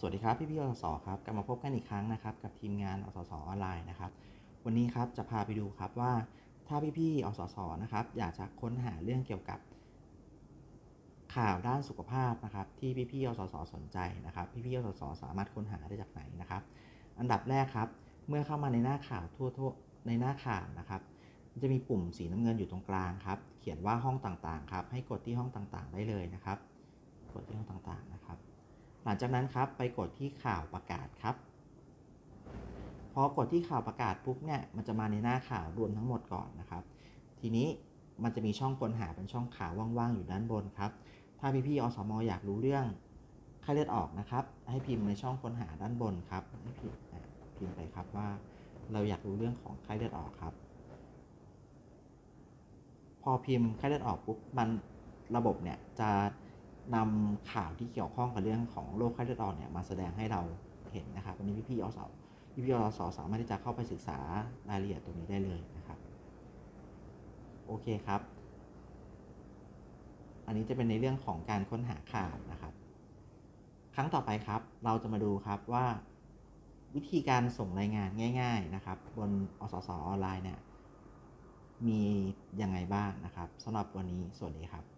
สวัสดีครับพี่พี่อสสครับกลับมาพบกันอีกครั้งนะครับ กับทีมงานอสสออนไลน์นะครับ วันนี้ครับจะพาไปดูครับว่าถ้าพี่พี่อสสนะครับ อยากจะค้นหาเรื่องเกี่ยวกับ ข่าวด้านสุขภาพนะครับ ที่พี่พี่อสสสนใจนะครับ พี่พี่อสสสามารถค้นหาได้จากไหนนะครับ อันดับแรกครับ เมื่อเข้ามาในหน้าข่าวทั่วๆในหน้าข่าวนะครับจะมีปุ่มสีน้ำเงินอยู่ตรงกลางครับ เขียนว่าห้องต่างๆครับให้กดที่ห้องต่างๆ ได้เลยนะครับ กดที่ห้องต่างๆนะครับ ลังจากนั้นครับไปกดที่ข่าวประกาศครับ พอกดที่ข่าวประกาศปุ๊บเนี่ยมันจะมาในหน้าข่าวรวมทั้งหมดก่อนนะครับ ทีนี้มันจะมีช่องค้นหาเป็นช่องข่าวว่างๆอยู่ด้านบนครับ ถ้าพี่ๆอสมอยากรู้เรื่องไข้เลือดออกนะครับ ให้พิมพ์ในช่องค้นหาด้านบนครับให้พิมพ์พิมพ์ไปครับว่าเราอยากรู้เรื่องของไข้เลือดออกครับ พอพิมพ์ไข้เลือดออกปุ๊บมันระบบเนี่ยจะ นำข่าวที่เกี่ยวข้องกับเรื่องของโรคไข้เลือดออกเนี่ยมาแสดงให้เราเห็นนะครับวันนี้พี่พี่อสพี่พี่อสสามารถที่จะเข้าไปศึกษารายละเอียดตรงนี้ได้เลยนะครับโอเคครับ อันนี้จะเป็นในเรื่องของการค้นหาข่าวนะครับ ครั้งต่อไปครับ เราจะมาดูครับว่าวิธีการส่งรายงานง่าย ๆนะครับ บนอสสออนไลน์เนี่ยมียังไงบ้างนะครับสำหรับวันนี้สวัสดีครับ